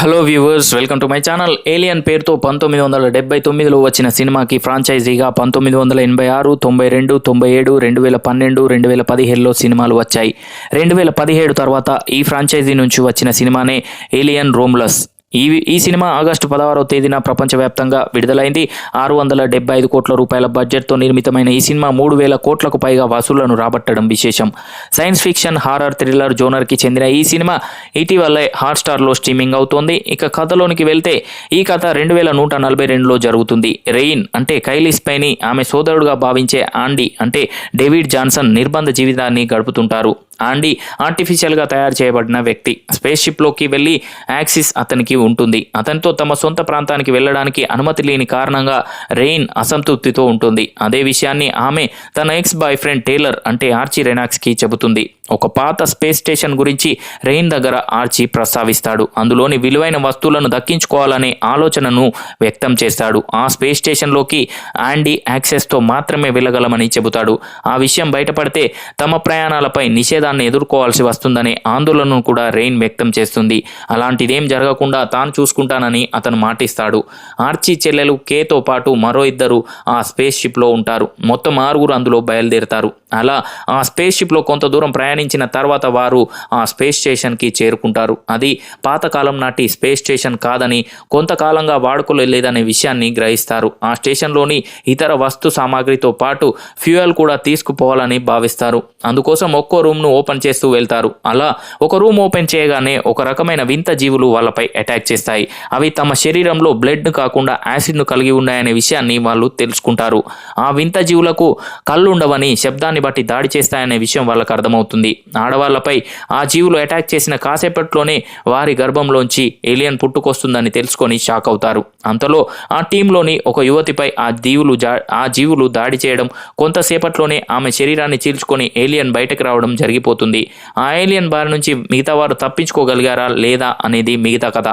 Hello viewers welcome to my channel. Alien పేరుతో పంతొమ్మిది వందల డెబ్బై తొమ్మిదిలో వచ్చిన సినిమాకి ఫ్రాంచైజీగా పంతొమ్మిది వందల ఎనభై ఆరు తొంభై రెండు తొంభై ఏడు రెండు వేల పన్నెండు రెండు వేల పదిహేడులో సినిమాలు వచ్చాయి. రెండు వేల పదిహేడు తర్వాత ఈ ఫ్రాంచైజీ నుంచి వచ్చిన సినిమానే ఏలియన్ రోమ్లస్ ఈ ఈ సినిమా ఆగస్టు పదహారవ తేదీన ప్రపంచవ్యాప్తంగా విడుదలైంది. ఆరు వందల డెబ్బై ఐదు కోట్ల రూపాయల బడ్జెట్తో నిర్మితమైన ఈ సినిమా మూడు వేల కోట్లకు పైగా వసూళ్ళను రాబట్టడం విశేషం. సైన్స్ ఫిక్షన్ హారర్ థ్రిల్లర్ జోనర్కి చెందిన ఈ సినిమా ఇటీవలే హాట్స్టార్లో స్ట్రీమింగ్ అవుతోంది. ఇక కథలోనికి వెళ్తే ఈ కథ రెండు వేల నూట నలభై రెండులో జరుగుతుంది. రెయిన్ అంటే కైలిస్ పైని ఆమె సోదరుడుగా భావించే ఆండీ అంటే డేవిడ్ జాన్సన్ నిర్బంధ జీవితాన్ని గడుపుతుంటారు. ఆండీ ఆర్టిఫిషియల్గా తయారు చేయబడిన వ్యక్తి స్పేస్ షిప్లోకి వెళ్ళి యాక్సిస్ అతనికి ఉంటుంది. అతనితో తమ సొంత ప్రాంతానికి వెళ్ళడానికి అనుమతి లేని కారణంగా రెయిన్ అసంతృప్తితో ఉంటుంది. అదే విషయాన్ని ఆమె తన ఎక్స్ బాయ్ ఫ్రెండ్ టేలర్ అంటే ఆర్చీ రెనాక్స్కి చెబుతుంది. ఒక పాత స్పేస్ స్టేషన్ గురించి రెయిన్ దగ్గర ఆర్చీ ప్రస్తావిస్తాడు. అందులోని విలువైన వస్తువులను దక్కించుకోవాలనే ఆలోచనను వ్యక్తం చేస్తాడు. ఆ స్పేస్ స్టేషన్లోకి ఆండీ యాక్సెస్తో మాత్రమే వెళ్ళగలమని చెబుతాడు. ఆ విషయం బయటపడితే తమ ప్రయాణాలపై నిషేధ నిషేధాన్ని ఎదుర్కోవాల్సి వస్తుందనే ఆందోళనను కూడా రెయిన్ వ్యక్తం చేస్తుంది. అలాంటిదేం జరగకుండా తాను చూసుకుంటానని అతను మాటిస్తాడు. ఆర్చీ చెల్లెలు కేతో పాటు మరో ఇద్దరు ఆ స్పేస్ షిప్లో ఉంటారు. మొత్తం ఆరుగురు అందులో బయలుదేరుతారు. అలా ఆ స్పేస్ షిప్లో కొంత దూరం ప్రయాణించిన తర్వాత వారు ఆ స్పేస్ స్టేషన్కి చేరుకుంటారు. అది పాతకాలం నాటి స్పేస్ స్టేషన్ కాదని కొంతకాలంగా వాడుకోలేదనే విషయాన్ని గ్రహిస్తారు. ఆ స్టేషన్లోని ఇతర వస్తు సామాగ్రితో పాటు ఫ్యూయల్ కూడా తీసుకుపోవాలని భావిస్తారు. అందుకోసం ఒక్కో రూమ్ను ఓపెన్ చేస్తూ వెళ్తారు. అలా ఒక రూమ్ ఓపెన్ చేయగానే ఒక రకమైన వింత జీవులు వాళ్ళపై అటాక్ చేస్తాయి. అవి తమ శరీరంలో బ్లడ్ను కాకుండా యాసిడ్ను కలిగి ఉన్నాయనే విషయాన్ని వాళ్ళు తెలుసుకుంటారు. ఆ వింత జీవులకు కళ్ళు ఉండవని శబ్దాన్ని బట్టి దాడి చేస్తాయనే విషయం వాళ్ళకు అర్థమవుతుంది. ఆడవాళ్ళపై ఆ జీవులు అటాక్ చేసిన కాసేపట్లోనే వారి గర్భంలోంచి ఏలియన్ పుట్టుకొస్తుందని తెలుసుకొని షాక్ అవుతారు. అంతలో ఆ టీంలోని ఒక యువతిపై ఆ జీవులు ఆ జీవులు దాడి చేయడం కొంతసేపట్లోనే ఆమె శరీరాన్ని చీల్చుకొని ఏలియన్ బయటకు రావడం జరిగిపోతుంది ఆ ఏలియన్ బారి నుంచి మిగతా వారు తప్పించుకోగలిగారా లేదా అనేది మిగతా కథ.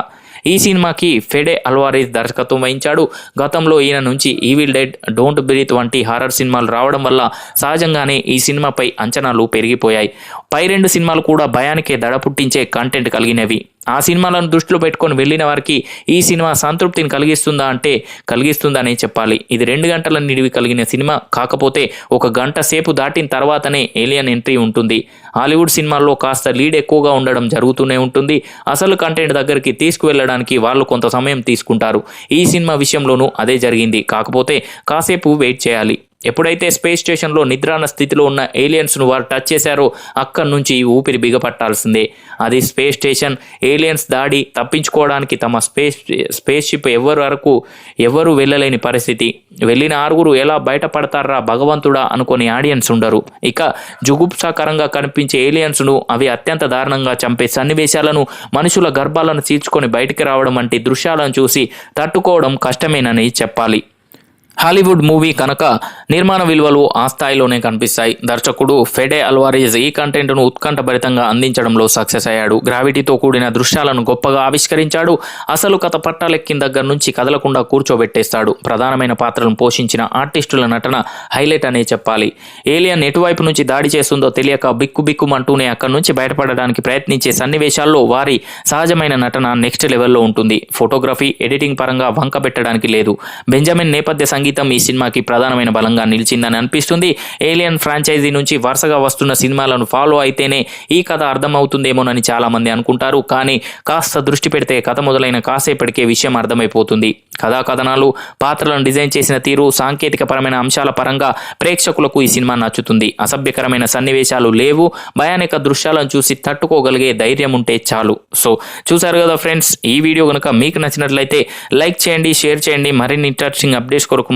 ఈ సినిమాకి ఫెడే అల్వారేజ్ దర్శకత్వం వహించాడు. గతంలో ఈయన నుంచి ఈవిల్ డెడ్ డోంట్ బ్రీత్ వంటి హారర్ సినిమాలు రావడం వల్ల సహజంగానే ఈ సినిమాపై అంచనాలు పెరిగిపోయాయి. పై రెండు సినిమాలు కూడా భయానికే దడ పుట్టించే కంటెంట్ కలిగినవి. ఆ సినిమాలను దృష్టిలో పెట్టుకొని వెళ్ళిన వారికి ఈ సినిమా సంతృప్తిని కలిగిస్తుందా అంటే కలిగిస్తుందనే చెప్పాలి. ఇది రెండు గంటల నిడివి కలిగిన సినిమా. కాకపోతే ఒక గంట సేపు దాటిన తర్వాతనే ఏలియన్ ఎంట్రీ ఉంటుంది. హాలీవుడ్ సినిమాల్లో కాస్త లీడ్ ఎక్కువగా ఉండడం జరుగుతూనే ఉంటుంది. అసలు కంటెంట్ దగ్గరికి తీసుకువెళ్ళడానికి వాళ్ళు కొంత సమయం తీసుకుంటారు. ఈ సినిమా విషయంలోనూ అదే జరిగింది. కాకపోతే కాసేపు వెయిట్ చేయాలి. ఎప్పుడైతే స్పేస్ స్టేషన్లో నిద్రాన స్థితిలో ఉన్న ఏలియన్స్ను వారు టచ్ చేశారో అక్కడి నుంచి ఊపిరి బిగపట్టాల్సిందే. అది స్పేస్ స్టేషన్. ఏలియన్స్ దాడి తప్పించుకోవడానికి తమ స్పేస్ స్పేస్ షిప్ ఎవరి వరకు ఎవరు వెళ్ళలేని పరిస్థితి. వెళ్ళిన ఆరుగురు ఎలా బయటపడతారా భగవంతుడా అనుకొని ఆడియన్స్ ఉండరు. ఇక జుగుప్సాకరంగా కనిపించే ఏలియన్స్ను అవి అత్యంత దారుణంగా చంపే సన్నివేశాలను మనుషుల గర్భాలను చీల్చుకొని బయటికి రావడం వంటి దృశ్యాలను చూసి తట్టుకోవడం కష్టమేనని చెప్పాలి. హాలీవుడ్ మూవీ కనుక నిర్మాణ విలువలు ఆ స్థాయిలోనే కనిపిస్తాయి. దర్శకుడు ఫెడే అల్వారేజ్ ఈ కంటెంట్ను ఉత్కంఠభరితంగా అందించడంలో సక్సెస్ అయ్యాడు. గ్రావిటీతో కూడిన దృశ్యాలను గొప్పగా ఆవిష్కరించాడు. అసలు కథ పట్టాలెక్కిన దగ్గర నుంచి కదలకుండా కూర్చోబెట్టేస్తాడు. ప్రధానమైన పాత్రలను పోషించిన ఆర్టిస్టుల నటన హైలైట్ అనే చెప్పాలి. ఏలియన్ ఎటువైపు నుంచి దాడి చేస్తుందో తెలియక బిక్కు బిక్కుమంటూనే అక్కడి నుంచి బయటపడడానికి ప్రయత్నించే సన్నివేశాల్లో వారి సహజమైన నటన నెక్స్ట్ లెవెల్లో ఉంటుంది. ఫోటోగ్రఫీ ఎడిటింగ్ పరంగా వంక పెట్టడానికి లేదు. బెంజమిన్ నేపథ్య సంగీతం ఈ సినిమాకి ప్రధానమైన బలంగా నిలిచిందని అనిపిస్తుంది. ఏలియన్ ఫ్రాంచైజీ నుంచి వరుసగా వస్తున్న సినిమాలను ఫాలో అయితేనే ఈ కథ అర్థమవుతుందేమోనని చాలా మంది అనుకుంటారు. కానీ కాస్త దృష్టి పెడితే కథ మొదలైన కాసేపటికే విషయం అర్థమైపోతుంది. కథా కథనాలు పాత్రలను డిజైన్ చేసిన తీరు సాంకేతికపరమైన అంశాల పరంగా ప్రేక్షకులకు ఈ సినిమా నచ్చుతుంది. అసభ్యకరమైన సన్నివేశాలు లేవు. భయానక దృశ్యాలను చూసి తట్టుకోగలిగే ధైర్యం ఉంటే చాలు. సో చూసారు కదా ఫ్రెండ్స్ ఈ వీడియో కనుక మీకు నచ్చినట్లయితే లైక్ చేయండి షేర్ చేయండి. మరిన్ని ఇంట్రెస్టింగ్ అప్డేట్స్ కొరకు